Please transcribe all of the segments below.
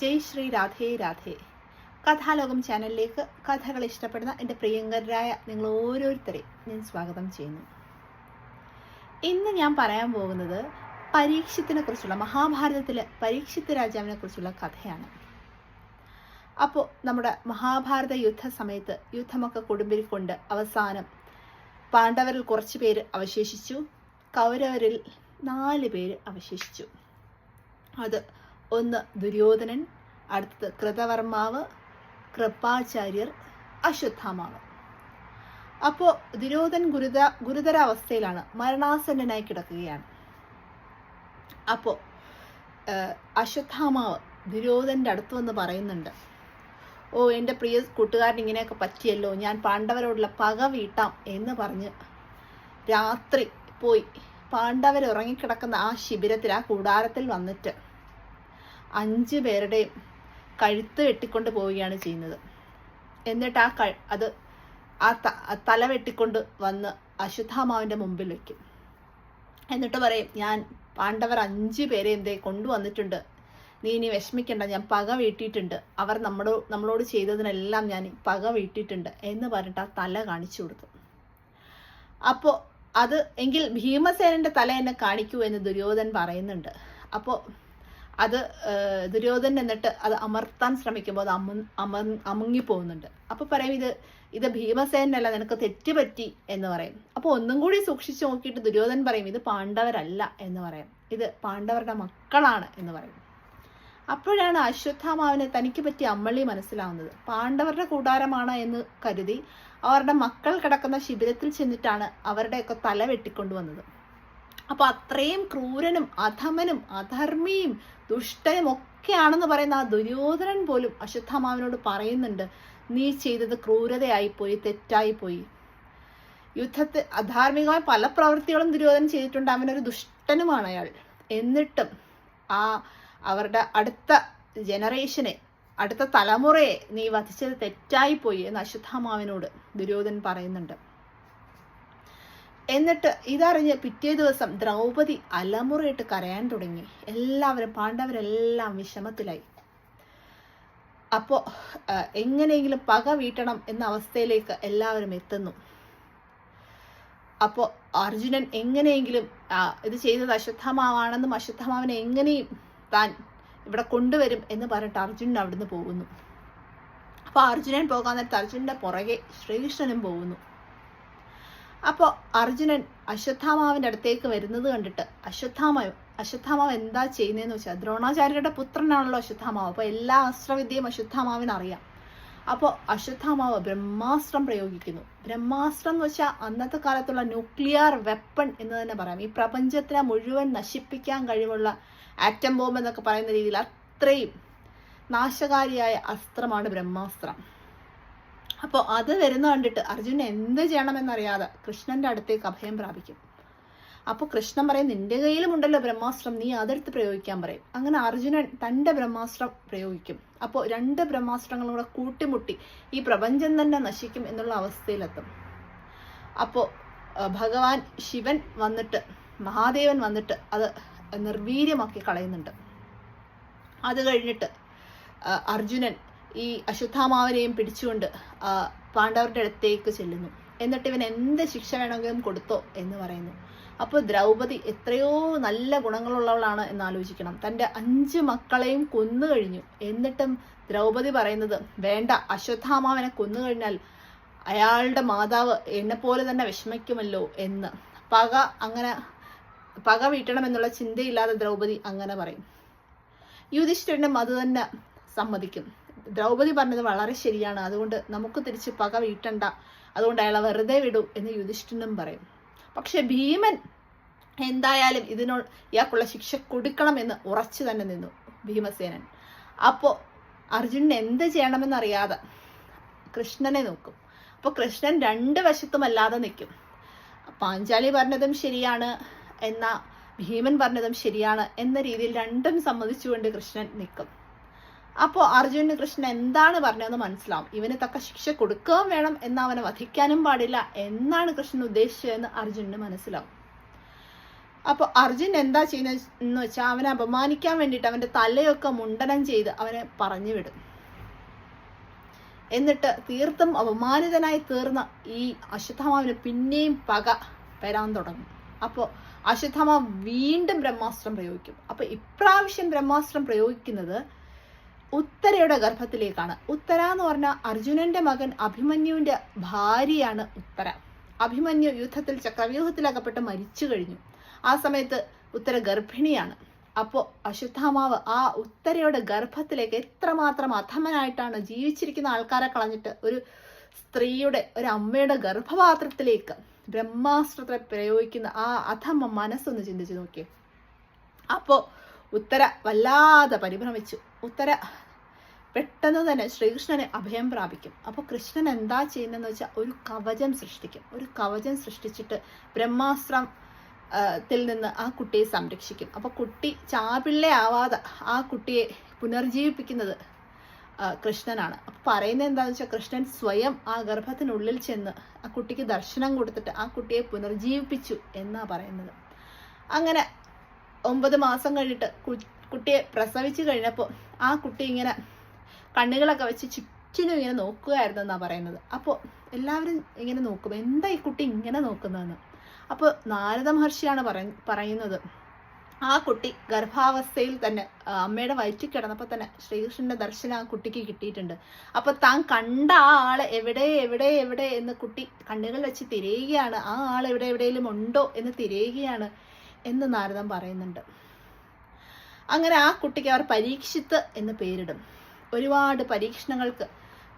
ജയ് ശ്രീ രാധേ രാധേ. കഥാലോകം ചാനലിലേക്ക് കഥകൾ ഇഷ്ടപ്പെടുന്ന എന്റെ പ്രിയങ്കരായ നിങ്ങൾ ഓരോരുത്തരെയും ഞാൻ സ്വാഗതം ചെയ്യുന്നു. ഇന്ന് ഞാൻ പറയാൻ പോകുന്നത് പരീക്ഷത്തിനെ കുറിച്ചുള്ള മഹാഭാരതത്തിലെ പരീക്ഷിത്ത് രാജാവിനെ കുറിച്ചുള്ള കഥയാണ്. അപ്പോൾ നമ്മുടെ മഹാഭാരത യുദ്ധ സമയത്ത് യുദ്ധമൊക്കെ കൊടുമ്പിരിക്കൊണ്ട് അവസാനം പാണ്ഡവരിൽ കുറച്ച് പേര് അവശേഷിച്ചു. കൗരവരിൽ നാല് പേര് അവശേഷിച്ചു. അത് ഒന്ന് ദുര്യോധനൻ അടുത്തത് കൃതവർമാവ് കൃപാചാര്യർ അശ്വത്ഥാമാവ്. അപ്പോൾ ദുര്യോധൻ ഗുരുത ഗുരുതരാവസ്ഥയിലാണ് മരണാസന്നനായി കിടക്കുകയാണ്. അപ്പോൾ അശ്വത്ഥാമാവ് ദുര്യോധന്റെ അടുത്ത് വന്ന് പറയുന്നുണ്ട് ഓ എന്റെ പ്രിയ കൂട്ടുകാരൻ ഇങ്ങനെയൊക്കെ പറ്റിയല്ലോ ഞാൻ പാണ്ഡവരോടുള്ള പക വീട്ടാം എന്ന് പറഞ്ഞ് രാത്രി പോയി. പാണ്ഡവർ ഉറങ്ങിക്കിടക്കുന്ന ആ ശിബിരത്തിൽ ആ കൂടാരത്തിൽ വന്നിട്ട് അഞ്ച് പേരുടെയും കഴുത്ത് വെട്ടിക്കൊണ്ട് പോവുകയാണ് ചെയ്യുന്നത്. എന്നിട്ട് ആ അത് ആ തല വെട്ടിക്കൊണ്ട് വന്ന് അശ്വത്ഥാമാവിന്റെ മുമ്പിൽ വയ്ക്കും എന്നിട്ട് പറയും ഞാൻ പാണ്ഡവർ അഞ്ച് പേരെ എന്തേ കൊണ്ടുവന്നിട്ടുണ്ട്. നീ ഇനി വിഷമിക്കണ്ട ഞാൻ പക വീട്ടിയിട്ടുണ്ട്. അവർ നമ്മളോ നമ്മളോട് ചെയ്തതിനെല്ലാം ഞാൻ പക വീട്ടിയിട്ടുണ്ട് എന്ന് പറഞ്ഞിട്ട് ആ തല കാണിച്ചു കൊടുത്തു. അപ്പോൾ അത് എങ്കിൽ ഭീമസേനന്റെ തല എന്നെ കാണിക്കൂ എന്ന് ദുര്യോധൻ പറയുന്നുണ്ട്. അപ്പോൾ അത് ദുര്യോധനൻ എന്നിട്ട് അത് അമർത്താൻ ശ്രമിക്കുമ്പോൾ അത് അമ അമ അമുങ്ങി പോകുന്നുണ്ട് അപ്പോൾ പറയും ഇത് ഇത് ഭീമസേനല്ല നിനക്ക് തെറ്റുപറ്റി എന്ന് പറയും. അപ്പോൾ ഒന്നും കൂടി സൂക്ഷിച്ചു നോക്കിയിട്ട് ദുര്യോധനൻ പറയും ഇത് പാണ്ഡവരല്ല എന്ന് പറയും. ഇത് പാണ്ഡവരുടെ മക്കളാണ് എന്ന് പറയും. അപ്പോഴാണ് അശ്വത്ഥാമാവിന് തനിക്ക് പറ്റിയ അമ്മളി മനസ്സിലാവുന്നത്. പാണ്ഡവരുടെ കൂടാരമാണ് എന്ന് കരുതി അവരുടെ മക്കൾ കിടക്കുന്ന ശിബിരത്തിൽ ചെന്നിട്ടാണ് അവരുടെയൊക്കെ തല വെട്ടിക്കൊണ്ടുവന്നത്. അപ്പൊ അത്രയും ക്രൂരനും അധമനും അധർമ്മിയും ദുഷ്ടനും ഒക്കെയാണെന്ന് പറയുന്ന ആ ദുര്യോധനൻ പോലും അശ്വത്ഥാമാവിനോട് പറയുന്നുണ്ട് നീ ചെയ്തത് ക്രൂരതയായിപ്പോയി തെറ്റായിപ്പോയി യുദ്ധത്തെ അധാർമികമായ പല പ്രവൃത്തികളും ദുര്യോധനൻ ചെയ്തിട്ടുണ്ട്. അവനൊരു ദുഷ്ടനുമാണ് അയാൾ. എന്നിട്ടും ആ അവരുടെ അടുത്ത ജനറേഷനെ അടുത്ത തലമുറയെ നീ വധിച്ചത് തെറ്റായിപ്പോയി എന്ന് അശ്വത്ഥാമാവിനോട് ദുര്യോധൻ പറയുന്നുണ്ട്. എന്നിട്ട് ഇതറിഞ്ഞ് പിറ്റേ ദിവസം ദ്രൗപദി അലമുറയിട്ട് കരയാൻ തുടങ്ങി. എല്ലാവരും പാണ്ഡവരെല്ലാം വിഷമത്തിലായി. അപ്പോൾ എങ്ങനെയെങ്കിലും പക വീട്ടണം എന്ന അവസ്ഥയിലേക്ക് എല്ലാവരും എത്തുന്നു. അപ്പോൾ അർജുനൻ എങ്ങനെയെങ്കിലും ഇത് ചെയ്തത് അശ്വത്ഥമാവാണെന്നും അശ്വത്ഥമാവിനെ എങ്ങനെയും താൻ ഇവിടെ കൊണ്ടുവരും എന്ന് പറഞ്ഞിട്ട് അർജുനൻ അവിടുന്ന് പോകുന്നു. അപ്പോൾ അർജുനൻ പോകാൻ നേരത്ത് അർജുനന്റെ പുറകെ ശ്രീകൃഷ്ണനും പോകുന്നു. അപ്പോൾ അർജുനൻ അശ്വത്ഥാമാവിന്റെ അടുത്തേക്ക് വരുന്നത് കണ്ടിട്ട് അശ്വത്ഥാമാവ് അശ്വത്ഥാമാവ് എന്താ ചെയ്യുന്നതെന്ന് വെച്ചാൽ ദ്രോണാചാര്യരുടെ പുത്രനാണല്ലോ അശ്വത്ഥാമാവ്. അപ്പോൾ എല്ലാ അസ്ത്രവിദ്യയും അശ്വത്ഥാമാവിന് അറിയാം. അപ്പോൾ അശ്വത്ഥാമാവ് ബ്രഹ്മാസ്ത്രം പ്രയോഗിക്കുന്നു. ബ്രഹ്മാസ്ത്രം എന്ന് വെച്ചാൽ അന്നത്തെ കാലത്തുള്ള ന്യൂക്ലിയർ വെപ്പൺ എന്ന് തന്നെ പറയാം. ഈ പ്രപഞ്ചത്തിനെ മുഴുവൻ നശിപ്പിക്കാൻ കഴിവുള്ള ആറ്റം ബോംബ് എന്നൊക്കെ പറയുന്ന രീതിയിൽ അത്രയും നാശകാരിയായ അസ്ത്രമാണ് ബ്രഹ്മാസ്ത്രം. അപ്പോൾ അത് വരുന്ന കണ്ടിട്ട് അർജുനൻ എന്ത് ചെയ്യണമെന്നറിയാതെ കൃഷ്ണന്റെ അടുത്തേക്ക് അഭയം പ്രാപിക്കും. അപ്പോൾ കൃഷ്ണൻ പറയും നിന്റെ കയ്യിലുമുണ്ടല്ലോ ബ്രഹ്മാസ്ത്രം നീ അതെടുത്ത് പ്രയോഗിക്കാൻ പറയും. അങ്ങനെ അർജുനൻ തന്റെ ബ്രഹ്മാസ്ത്രം പ്രയോഗിക്കും. അപ്പോൾ രണ്ട് ബ്രഹ്മാസ്ത്രങ്ങളും കൂടെ കൂട്ടിമുട്ടി ഈ പ്രപഞ്ചം തന്നെ നശിക്കും എന്നുള്ള അവസ്ഥയിലെത്തും. അപ്പോൾ ഭഗവാൻ ശിവൻ വന്നിട്ട് മഹാദേവൻ വന്നിട്ട് അത് നിർവീര്യമാക്കി കളയുന്നുണ്ട്. അത് കഴിഞ്ഞിട്ട് അർജുനൻ ഈ അശ്വത്ഥാമാവിനെയും പിടിച്ചുകൊണ്ട് പാണ്ഡവരുടെ അടുത്തേക്ക് ചെല്ലുന്നു. എന്നിട്ട് ഇവൻ എന്ത് ശിക്ഷ വേണമെങ്കിലും കൊടുത്തോ എന്ന് പറയുന്നു. അപ്പോൾ ദ്രൗപദി എത്രയോ നല്ല ഗുണങ്ങളുള്ളവളാണ് എന്ന് ആലോചിക്കണം. തന്റെ അഞ്ച് മക്കളെയും കൊന്നു കഴിഞ്ഞു. എന്നിട്ടും ദ്രൗപദി പറയുന്നത് വേണ്ട അശ്വത്ഥാമാവനെ കൊന്നു കഴിഞ്ഞാൽ അയാളുടെ മാതാവ് എന്നെപ്പോലെ തന്നെ വിഷമിക്കുമല്ലോ എന്ന്. പക അങ്ങനെ പക വീട്ടണമെന്നുള്ള ചിന്തയില്ലാതെ ദ്രൗപദി അങ്ങനെ പറയും. യുധിഷ്ഠിരനും അത് തന്നെ സമ്മതിക്കും. ദ്രൗപദി പറഞ്ഞത് വളരെ ശരിയാണ്. അതുകൊണ്ട് നമുക്ക് തിരിച്ച് പക വീട്ടണ്ട. അതുകൊണ്ട് അയാളെ വെറുതെ വിടൂ എന്ന് യുധിഷ്ഠിനും പറയും. പക്ഷെ ഭീമൻ എന്തായാലും ഇതിനോ ഇയാൾക്കുള്ള ശിക്ഷ കൊടുക്കണം എന്ന് ഉറച്ചു തന്നെ നിന്നു ഭീമസേനൻ. അപ്പോൾ അർജുനൻ എന്ത് ചെയ്യണമെന്നറിയാതെ കൃഷ്ണനെ നോക്കും. അപ്പോൾ കൃഷ്ണൻ രണ്ട് വശത്തുമല്ലാതെ നിൽക്കും. പാഞ്ചാലി പറഞ്ഞതും ശരിയാണ് എന്ന ഭീമൻ പറഞ്ഞതും ശരിയാണ് എന്ന രീതിയിൽ രണ്ടും സമ്മതിച്ചുകൊണ്ട് കൃഷ്ണൻ നിൽക്കും. അപ്പോൾ അർജുനന് കൃഷ്ണൻ എന്താണ് പറഞ്ഞതെന്ന് മനസ്സിലാവും. ഇവന് തക്ക ശിക്ഷ കൊടുക്കുകയും വേണം എന്ന് അവനെ വധിക്കാനും പാടില്ല എന്നാണ് കൃഷ്ണൻ ഉദ്ദേശിച്ചതെന്ന് അർജുനന് മനസ്സിലാവും. അപ്പോൾ അർജുൻ എന്താ ചെയ്യുന്നത് എന്ന് വെച്ചാൽ അവനെ അപമാനിക്കാൻ വേണ്ടിയിട്ട് അവന്റെ തലയൊക്കെ മുണ്ടനം ചെയ്ത് അവനെ പറഞ്ഞു വിടും. എന്നിട്ട് തീർത്തും അപമാനിതനായി തീർന്ന ഈ അശ്വത്ഥാമാവിന് പിന്നെയും പക വരാൻ തുടങ്ങും. അപ്പോൾ അശ്വത്ഥാമ വീണ്ടും ബ്രഹ്മാസ്ത്രം പ്രയോഗിക്കും. അപ്പോൾ ഇപ്രാവശ്യം ബ്രഹ്മാസ്ത്രം പ്രയോഗിക്കുന്നത് ഉത്തരയുടെ ഗർഭത്തിലേക്കാണ്. ഉത്തര എന്ന് പറഞ്ഞാൽ അർജുനന്റെ മകൻ അഭിമന്യുവിന്റെ ഭാര്യയാണ് ഉത്തര. അഭിമന്യു യുദ്ധത്തിൽ ചക്രവ്യൂഹത്തിലകപ്പെട്ട് മരിച്ചു കഴിഞ്ഞു. ആ സമയത്ത് ഉത്തര ഗർഭിണിയാണ്. അപ്പോൾ അശ്വത്ഥാമാവ് ആ ഉത്തരയുടെ ഗർഭത്തിലേക്ക് എത്രമാത്രം അധമനായിട്ടാണ് ജീവിച്ചിരിക്കുന്ന ആൾക്കാരെ കളഞ്ഞിട്ട് ഒരു സ്ത്രീയുടെ ഒരു അമ്മയുടെ ഗർഭപാത്രത്തിലേക്ക് ബ്രഹ്മാസ്ത്രത്തെ പ്രയോഗിക്കുന്ന ആ അധമ മനസ്സൊന്ന് ചിന്തിച്ചു നോക്കിയേ. അപ്പോൾ ഉത്തര വല്ലാതെ പരിഭ്രമിച്ചു. ഉത്തര. പെട്ടെന്ന് തന്നെ ശ്രീകൃഷ്ണനെ അഭയം പ്രാപിക്കും. അപ്പോൾ കൃഷ്ണൻ എന്താ ചെയ്യുന്നതെന്ന് വെച്ചാൽ ഒരു കവചം സൃഷ്ടിക്കും. ഒരു കവചം സൃഷ്ടിച്ചിട്ട് ബ്രഹ്മാസ്ത്രം ത്തിൽ നിന്ന് ആ കുട്ടിയെ സംരക്ഷിക്കും. അപ്പോൾ കുട്ടി ചാപിള്ളയാവാതെ ആ കുട്ടിയെ പുനർജീവിപ്പിക്കുന്നത് കൃഷ്ണനാണ്. അപ്പോൾ പറയുന്നത് എന്താണെന്ന് വെച്ചാൽ കൃഷ്ണൻ സ്വയം ആ ഗർഭത്തിനുള്ളിൽ ചെന്ന് ആ കുട്ടിക്ക് ദർശനം കൊടുത്തിട്ട് ആ കുട്ടിയെ പുനർജീവിപ്പിച്ചു എന്നാണ് പറയുന്നത്. അങ്ങനെ ഒമ്പത് മാസം കഴിഞ്ഞിട്ട് കുട്ടിയെ പ്രസവിച്ചു കഴിഞ്ഞപ്പോൾ ആ കുട്ടി ഇങ്ങനെ കണ്ണുകളൊക്കെ വെച്ച് ചുറ്റിനും ഇങ്ങനെ നോക്കുകയായിരുന്നു എന്നാണ് പറയുന്നത്. അപ്പോൾ എല്ലാവരും ഇങ്ങനെ നോക്കും. എന്താ ഈ കുട്ടി ഇങ്ങനെ നോക്കുന്നതെന്ന്? അപ്പോൾ നാരദ മഹർഷിയാണ് പറയ പറയുന്നത്. ആ കുട്ടി ഗർഭാവസ്ഥയിൽ തന്നെ അമ്മയുടെ വയറ്റിൽ കിടന്നപ്പോൾ തന്നെ ശ്രീകൃഷ്ണന്റെ ദർശനം ആ കുട്ടിക്ക് കിട്ടിയിട്ടുണ്ട്. അപ്പൊ താൻ കണ്ട ആ ആൾ എവിടെ എവിടെ എവിടെ എന്ന് കുട്ടി കണ്ണുകൾ വെച്ച് തിരയുകയാണ്. ആ ആൾ എവിടെ എവിടെയെങ്കിലും ഉണ്ടോ എന്ന് തിരയുകയാണ് എന്ന് നാരദം പറയുന്നുണ്ട്. അങ്ങനെ ആ കുട്ടിക്ക് അവർ പരീക്ഷിത്ത് എന്ന് പേരിടും. ഒരുപാട് പരീക്ഷണങ്ങൾക്ക്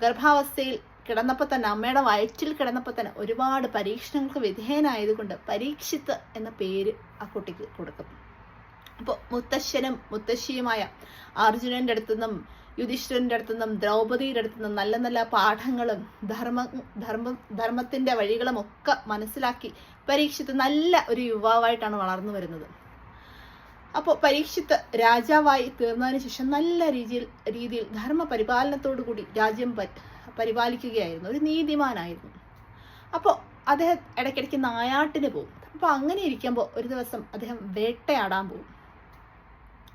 ഗർഭാവസ്ഥയിൽ കിടന്നപ്പോൾ തന്നെ അമ്മയുടെ വയറ്റിൽ കിടന്നപ്പോൾ തന്നെ ഒരുപാട് പരീക്ഷണങ്ങൾക്ക് വിധേയനായതുകൊണ്ട് പരീക്ഷിത്ത് എന്ന പേര് ആ കുട്ടിക്ക് കൊടുക്കും. അപ്പോൾ മുത്തശ്ശനും മുത്തശ്ശിയുമായ അർജുനന്റെ അടുത്തു നിന്നും യുധിഷ്ഠിരന്റെ അടുത്തു നിന്നും ദ്രൗപദിയുടെ അടുത്തു നിന്നും നല്ല നല്ല പാഠങ്ങളും ധർമ്മ ധർമ്മ ധർമ്മത്തിന്റെ വഴികളും ഒക്കെ മനസ്സിലാക്കി പരീക്ഷിത്ത് നല്ല ഒരു യുവാവായിട്ടാണ് വളർന്നു വരുന്നത്. അപ്പോൾ പരീക്ഷിത്ത് രാജാവായി തീർന്നതിന് ശേഷം നല്ല രീതിയിൽ രീതിയിൽ ധർമ്മ പരിപാലനത്തോടു കൂടി രാജ്യം പരി- പരിപാലിക്കുകയായിരുന്നു. ഒരു നീതിമാനായിരുന്നു. അപ്പോൾ അദ്ദേഹം ഇടയ്ക്കിടയ്ക്ക് നായാട്ടിന് പോകും. അപ്പോൾ അങ്ങനെ ഇരിക്കുമ്പോൾ ഒരു ദിവസം അദ്ദേഹം വേട്ടയാടാൻ പോകും.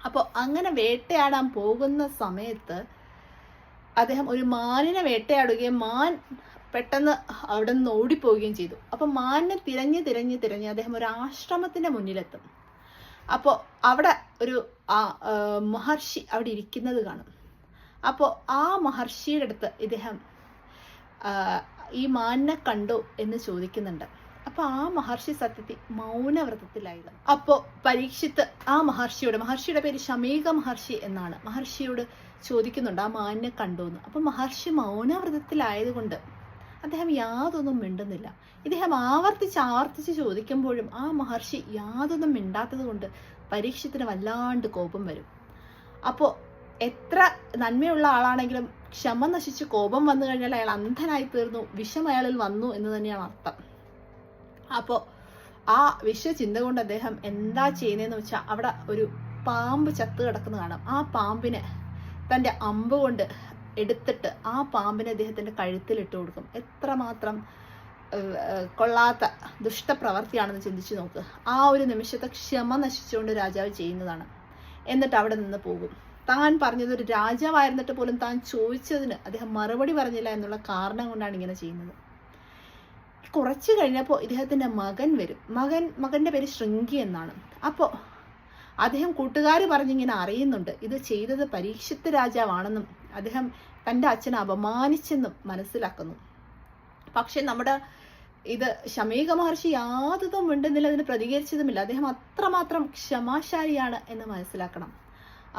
അപ്പോൾ അങ്ങനെ വേട്ടയാടാൻ പോകുന്ന സമയത്ത് അദ്ദേഹം ഒരു മാനിനെ വേട്ടയാടുകയും മാൻ പെട്ടെന്ന് അവിടെ നിന്ന് ഓടിപ്പോവുകയും ചെയ്തു. അപ്പോൾ മാനിനെ തിരഞ്ഞ് തിരഞ്ഞ് തിരഞ്ഞ് അദ്ദേഹം ഒരു ആശ്രമത്തിന്റെ മുന്നിലെത്തും. അപ്പോൾ അവിടെ ഒരു ആ, മഹർഷി അവിടെ ഇരിക്കുന്നത് കാണും. അപ്പോൾ ആ മഹർഷിയുടെ അടുത്ത് ഇദ്ദേഹം ഈ മാനിനെ കണ്ടോ എന്ന് ചോദിക്കുന്നുണ്ട്. അപ്പൊ ആ മഹർഷി സത്യത്തിൽ മൗനവ്രതത്തിലായിരുന്നു. അപ്പോ പരീക്ഷിത്ത് ആ മഹർഷിയോട് മഹർഷിയുടെ പേര് ശമീക മഹർഷി എന്നാണ് മഹർഷിയോട് ചോദിക്കുന്നുണ്ട് ആ മാനിനെ കണ്ടോ എന്ന്. അപ്പൊ മഹർഷി മൗനവ്രതത്തിലായതുകൊണ്ട് അദ്ദേഹം യാതൊന്നും മിണ്ടുന്നില്ല. ഇദ്ദേഹം ആവർത്തിച്ച് ആവർത്തിച്ച് ചോദിക്കുമ്പോഴും ആ മഹർഷി യാതൊന്നും മിണ്ടാത്തത് കൊണ്ട് പരീക്ഷത്തിന് വല്ലാണ്ട് കോപം വരും. അപ്പോൾ എത്ര നന്മയുള്ള ആളാണെങ്കിലും ക്ഷമ നശിച്ച് കോപം വന്നു കഴിഞ്ഞാൽ അയാൾ അന്ധനായി തീർന്നു വിഷം അയാളിൽ വന്നു എന്ന് തന്നെയാണ് അർത്ഥം. അപ്പോൾ ആ വിശ്വചിന്ത കൊണ്ട് അദ്ദേഹം എന്താ ചെയ്യുന്നതെന്ന് വെച്ചാൽ അവിടെ ഒരു പാമ്പ് ചത്ത് കിടക്കുന്ന കാണാം. ആ പാമ്പിനെ തന്റെ അമ്പ് കൊണ്ട് എടുത്തിട്ട് ആ പാമ്പിനെ അദ്ദേഹത്തിന്റെ കഴുത്തിലിട്ട് കൊടുക്കും. എത്രമാത്രം കൊള്ളാത്ത ദുഷ്ടപ്രവർത്തിയാണെന്ന് ചിന്തിച്ചു നോക്ക്. ആ ഒരു നിമിഷത്തെ ക്ഷമ നശിച്ചുകൊണ്ട് രാജാവ് ചെയ്യുന്നതാണ്. എന്നിട്ട് അവിടെ നിന്ന് പോകും. താൻ പറഞ്ഞത് ഒരു രാജാവായിരുന്നിട്ട് പോലും താൻ ചോദിച്ചതിന് അദ്ദേഹം മറുപടി പറഞ്ഞില്ല എന്നുള്ള കാരണം കൊണ്ടാണ് ഇങ്ങനെ ചെയ്യുന്നത്. കുറച്ച് കഴിഞ്ഞപ്പോൾ ഇദ്ദേഹത്തിന്റെ മകൻ വരും. മകൻ മകന്റെ പേര് ശൃംഗി എന്നാണ്. അപ്പോൾ അദ്ദേഹം കൂട്ടുകാർ പറഞ്ഞിങ്ങനെ അറിയുന്നുണ്ട് ഇത് ചെയ്തത് പരീക്ഷിത്ത് രാജാവാണെന്നും അദ്ദേഹം തന്റെ അച്ഛനെ അപമാനിച്ചെന്നും മനസ്സിലാക്കുന്നു. പക്ഷെ നമ്മുടെ ഇത് ശമീക മഹർഷി യാതൊന്നും ഉണ്ടെന്നില്ല അതിന് പ്രതികരിച്ചതുമില്ല. അദ്ദേഹം അത്രമാത്രം ക്ഷമാശാലിയാണ് എന്ന് മനസ്സിലാക്കണം.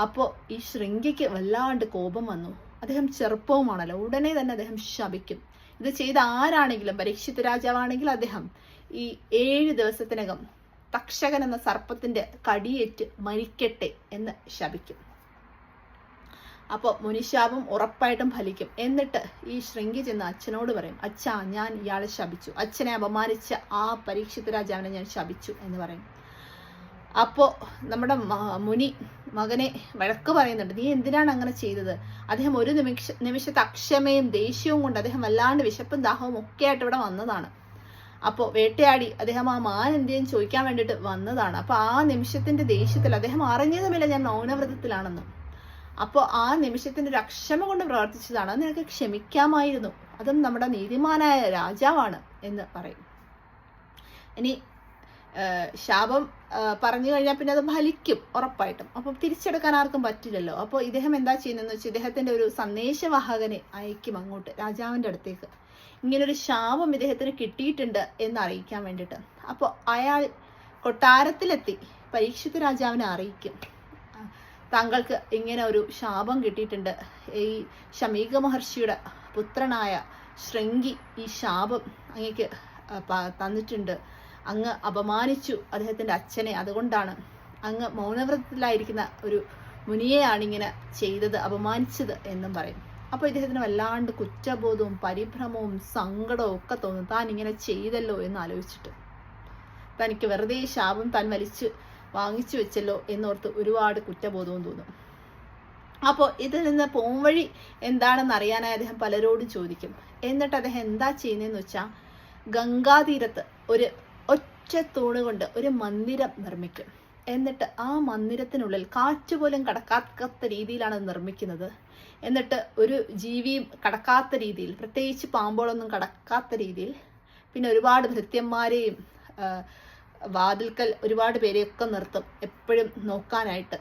അപ്പോൾ ഈ ശൃംഗിക്ക് വല്ലാണ്ട് കോപം വന്നു. അദ്ദേഹം ചെറുപ്പവുമാണല്ലോ. ഉടനെ തന്നെ അദ്ദേഹം ശപിക്കും. ഇത് ചെയ്ത ആരാണെങ്കിലും പരീക്ഷിത് രാജാവാണെങ്കിൽ അദ്ദേഹം ഈ ഏഴ് ദിവസത്തിനകം തക്ഷകൻ എന്ന സർപ്പത്തിന്റെ കടിയേറ്റ് മരിക്കട്ടെ എന്ന് ശപിക്കും. അപ്പോൾ മുനിശാപം ഉറപ്പായിട്ടും ഫലിക്കും. എന്നിട്ട് ഈ ശൃംഗി ചെന്ന് അച്ഛനോട് പറയും അച്ഛാ ഞാൻ ഇയാളെ ശപിച്ചു. അച്ഛനെ അപമാനിച്ച ആ പരീക്ഷിത് രാജാവിനെ ഞാൻ ശപിച്ചു എന്ന് പറയും. അപ്പോൾ നമ്മുടെ മുനി മകനെ വഴക്ക് പറയുന്നുണ്ട്. നീ എന്തിനാണ് അങ്ങനെ ചെയ്തത്? അദ്ദേഹം ഒരു നിമിഷ നിമിഷത്തെ അക്ഷമയും ദേഷ്യവും കൊണ്ട് അദ്ദേഹം വല്ലാണ്ട് വിശപ്പും ദാഹവും ഒക്കെ ആയിട്ട് ഇവിടെ വന്നതാണ്. അപ്പോൾ വേട്ടയാടി അദ്ദേഹം ആ മാൻ എന്തെയും ചോദിക്കാൻ വേണ്ടിയിട്ട് വന്നതാണ്. അപ്പോൾ ആ നിമിഷത്തിന്റെ ദേഷ്യത്തിൽ അദ്ദേഹം അറിഞ്ഞതുമില്ല ഞാൻ മൗനവ്രതത്തിലാണെന്ന്. അപ്പോൾ ആ നിമിഷത്തിന് രക്ഷമ കൊണ്ട് പ്രവർത്തിച്ചതാണ്. നിനക്ക് ക്ഷമിക്കാമായിരുന്നു. അതും നമ്മുടെ നീതിമാനായ രാജാവാണ് എന്ന് പറയും. ഇനി ശാപം പറഞ്ഞു കഴിഞ്ഞാൽ പിന്നെ അത് ഫലിക്കും ഉറപ്പായിട്ടും. അപ്പം തിരിച്ചെടുക്കാൻ ആർക്കും പറ്റില്ലല്ലോ. അപ്പോൾ ഇദ്ദേഹം എന്താ ചെയ്യുന്നതെന്ന് വെച്ചാൽ ഇദ്ദേഹത്തിന്റെ ഒരു സന്ദേശവാഹകനെ അയക്കും അങ്ങോട്ട് രാജാവിന്റെ അടുത്തേക്ക്. ഇങ്ങനൊരു ശാപം ഇദ്ദേഹത്തിന് കിട്ടിയിട്ടുണ്ട് എന്ന് അറിയിക്കാൻ വേണ്ടിയിട്ട്. അപ്പോൾ അയാൾ കൊട്ടാരത്തിലെത്തി പരീക്ഷിത് രാജാവിനെ അറിയിക്കും. താങ്കൾക്ക് ഇങ്ങനെ ഒരു ശാപം കിട്ടിയിട്ടുണ്ട്. ഈ ശമീക മഹർഷിയുടെ പുത്രനായ ശൃംഗി ഈ ശാപം അങ്ങേക്ക് തന്നിട്ടുണ്ട്. അങ്ങ് അപമാനിച്ചു അദ്ദേഹത്തിന്റെ അച്ഛനെ. അതുകൊണ്ടാണ് അങ്ങ് മൗനവ്രതത്തിലായിരിക്കുന്ന ഒരു മുനിയെയാണ് ഇങ്ങനെ ചെയ്തത് അപമാനിച്ചത് എന്നും പറയും. അപ്പോൾ ഇദ്ദേഹത്തിന് വല്ലാണ്ട് കുറ്റബോധവും പരിഭ്രമവും സങ്കടവും ഒക്കെ തോന്നും. താൻ ഇങ്ങനെ ചെയ്തല്ലോ എന്ന് ആലോചിച്ചിട്ട്. തനിക്ക് വെറുതെ ശാപം താൻ വലിച്ച് വാങ്ങിച്ചു വെച്ചല്ലോ എന്നോർത്ത് ഒരുപാട് കുറ്റബോധവും തോന്നും. അപ്പോൾ ഇതിൽ നിന്ന് പോംവഴി എന്താണെന്ന് അറിയാനായി അദ്ദേഹം പലരോടും ചോദിക്കും. എന്നിട്ട് അദ്ദേഹം എന്താ ചെയ്യുന്നതെന്ന് വെച്ചാൽ ഗംഗാതീരത്ത് ഒരു ഒറ്റ തൂണ് കൊണ്ട് ഒരു മന്ദിരം നിർമ്മിക്കും. എന്നിട്ട് ആ മന്ദിരത്തിനുള്ളിൽ കാറ്റ് പോലും കടക്കാത്ത രീതിയിലാണ് നിർമ്മിക്കുന്നത്. എന്നിട്ട് ഒരു ജീവിയും കടക്കാത്ത രീതിയിൽ പ്രത്യേകിച്ച് പാമ്പോളൊന്നും കടക്കാത്ത രീതിയിൽ പിന്നെ ഒരുപാട് ഭൃത്യന്മാരെയും വാതിൽക്കൽ ഒരുപാട് പേരെയൊക്കെ നിർത്തും എപ്പോഴും നോക്കാനായിട്ട്.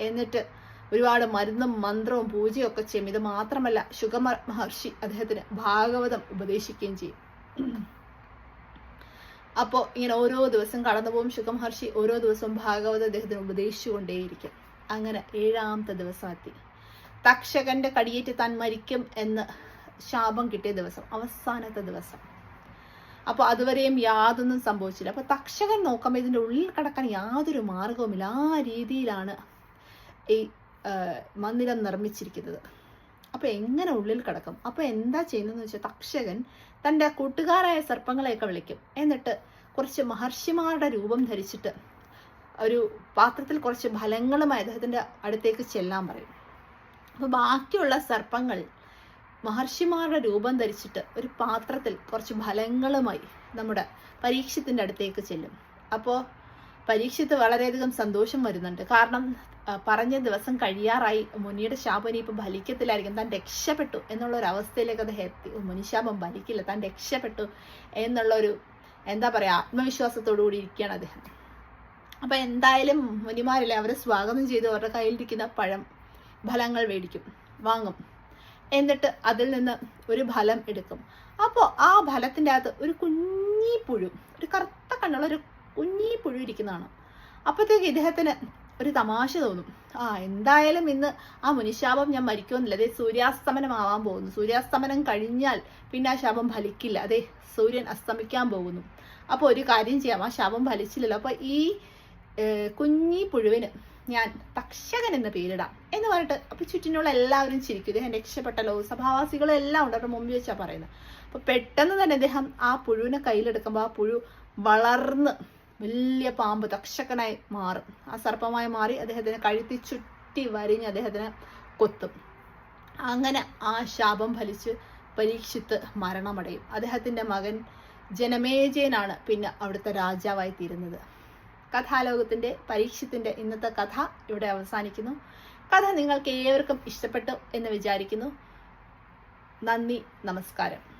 എന്നിട്ട് ഒരുപാട് മരുന്നും മന്ത്രവും പൂജയും ഒക്കെ ചെയ്യും. ഇത് മാത്രമല്ല ശുഗമ മഹർഷി അദ്ദേഹത്തിന് ഭാഗവതം ഉപദേശിക്കുകയും ചെയ്യും. അപ്പോൾ ഇങ്ങനെ ഓരോ ദിവസം കടന്നു പോകും ശുഗമഹർഷി ഓരോ ദിവസവും ഭാഗവത അദ്ദേഹത്തിന് ഉപദേശിച്ചുകൊണ്ടേയിരിക്കും. അങ്ങനെ ഏഴാമത്തെ ദിവസം എത്തി തക്ഷകന്റെ കടിയേറ്റ് താൻ മരിക്കും എന്ന് ശാപം കിട്ടിയ ദിവസം അവസാനത്തെ ദിവസം. അപ്പോൾ അതുവരെയും യാതൊന്നും സംഭവിച്ചില്ല. അപ്പോൾ തക്ഷകൻ നോക്കുമ്പോൾ ഇതിന്റെ ഉള്ളിൽ കടക്കാൻ യാതൊരു മാർഗവുമില്ല. ആ രീതിയിലാണ് ഈ മന്ദിരം നിർമ്മിച്ചിരിക്കുന്നത്. അപ്പോൾ എങ്ങനെ ഉള്ളിൽ കിടക്കും? അപ്പോൾ എന്താ ചെയ്യുന്നതെന്ന് വെച്ചാൽ തക്ഷകൻ തന്റെ കൂട്ടുകാരായ സർപ്പങ്ങളെയൊക്കെ വിളിക്കും. എന്നിട്ട് കുറച്ച് മഹർഷിമാരുടെ രൂപം ധരിച്ചിട്ട് ഒരു പാത്രത്തിൽ കുറച്ച് ഫലങ്ങളുമായി അദ്ദേഹത്തിന്റെ അടുത്തേക്ക് ചെല്ലാൻ പറയും. അപ്പോൾ ബാക്കിയുള്ള സർപ്പങ്ങൾ മഹർഷിമാരുടെ രൂപം ധരിച്ചിട്ട് ഒരു പാത്രത്തിൽ കുറച്ച് ഫലങ്ങളുമായി നമ്മുടെ പരീക്ഷത്തിന്റെ അടുത്തേക്ക് ചെല്ലും. അപ്പോൾ പരീക്ഷത്ത് വളരെയധികം സന്തോഷം വരുന്നുണ്ട്. കാരണം പറഞ്ഞ ദിവസം കഴിയാറായി മുനിയുടെ ശാപം ഇനി ഇപ്പം ഫലിക്കത്തില്ലായിരിക്കും. താൻ രക്ഷപ്പെട്ടു എന്നുള്ള ഒരു അവസ്ഥയിലേക്ക് അത് എത്തി. മുനിശാപം ഫലിക്കില്ല. താൻ രക്ഷപ്പെട്ടു എന്നുള്ളൊരു എന്താ പറയുക ആത്മവിശ്വാസത്തോടു കൂടി ഇരിക്കുകയാണ് അദ്ദേഹം. അപ്പം എന്തായാലും മുനിമാരില്ലേ അവരെ സ്വാഗതം ചെയ്ത് അവരുടെ കയ്യിലിരിക്കുന്ന പഴം ഫലങ്ങൾ മേടിക്കും വാങ്ങും. എന്നിട്ട് അതിൽ നിന്ന് ഒരു ഫലം എടുക്കും. അപ്പോൾ ആ ഫലത്തിന്റെ അകത്ത് ഒരു കുഞ്ഞി പുഴു ഒരു കറുത്ത കണ്ണുള്ള ഒരു കുഞ്ഞി പുഴു ഇരിക്കുന്നതാണ്. അപ്പോഴത്തേക്ക് ഇദ്ദേഹത്തിന് ഒരു തമാശ തോന്നും. ആ എന്തായാലും ഇന്ന് ആ മുനിശാപം ഞാൻ മരിക്കുമെന്നില്ല. അതേ സൂര്യാസ്തമനമാവാൻ പോകുന്നു. സൂര്യാസ്തമനം കഴിഞ്ഞാൽ പിന്നെ ആ ശാപം ഫലിക്കില്ല. അതെ സൂര്യൻ അസ്തമിക്കാൻ പോകുന്നു. അപ്പോൾ ഒരു കാര്യം ചെയ്യാം. ആ ശാപം ഫലിച്ചില്ലല്ലോ. അപ്പോൾ ഈ കുഞ്ഞി പുഴുവിന് ഞാൻ തക്ഷകൻ എന്ന പേരിടാം എന്ന് പറഞ്ഞിട്ട് അപ്പൊ ചുറ്റിനുള്ള എല്ലാവരും ചിരിക്കും. ഇദ്ദേഹം രക്ഷപ്പെട്ടല്ലോ. സഭാവാസികളും എല്ലാം ഉണ്ട്. അവരുടെ മുമ്പിൽ വെച്ചാ പറയുന്നത്. അപ്പൊ പെട്ടെന്ന് തന്നെ അദ്ദേഹം ആ പുഴുവിനെ കയ്യിലെടുക്കുമ്പോൾ ആ പുഴു വളർന്ന് വലിയ പാമ്പ് തക്ഷകനായി മാറും. ആ സർപ്പമായി മാറി അദ്ദേഹത്തിന് കഴുത്തി ചുറ്റി വരിഞ്ഞ് അദ്ദേഹത്തിന് കൊത്തും. അങ്ങനെ ആ ശാപം ഫലിച്ച് പരീക്ഷിത്ത് മരണമടയും. അദ്ദേഹത്തിന്റെ മകൻ ജനമേജയനാണ് പിന്നെ അവിടുത്തെ രാജാവായി തീരുന്നത്. കഥാലോകത്തിന്റെ പരീക്ഷത്തിന്റെ ഇന്നത്തെ കഥ ഇവിടെ അവസാനിക്കുന്നു. കഥ നിങ്ങൾക്ക് ഏവർക്കും ഇഷ്ടപ്പെട്ടു എന്ന് വിചാരിക്കുന്നു. നന്ദി നമസ്കാരം.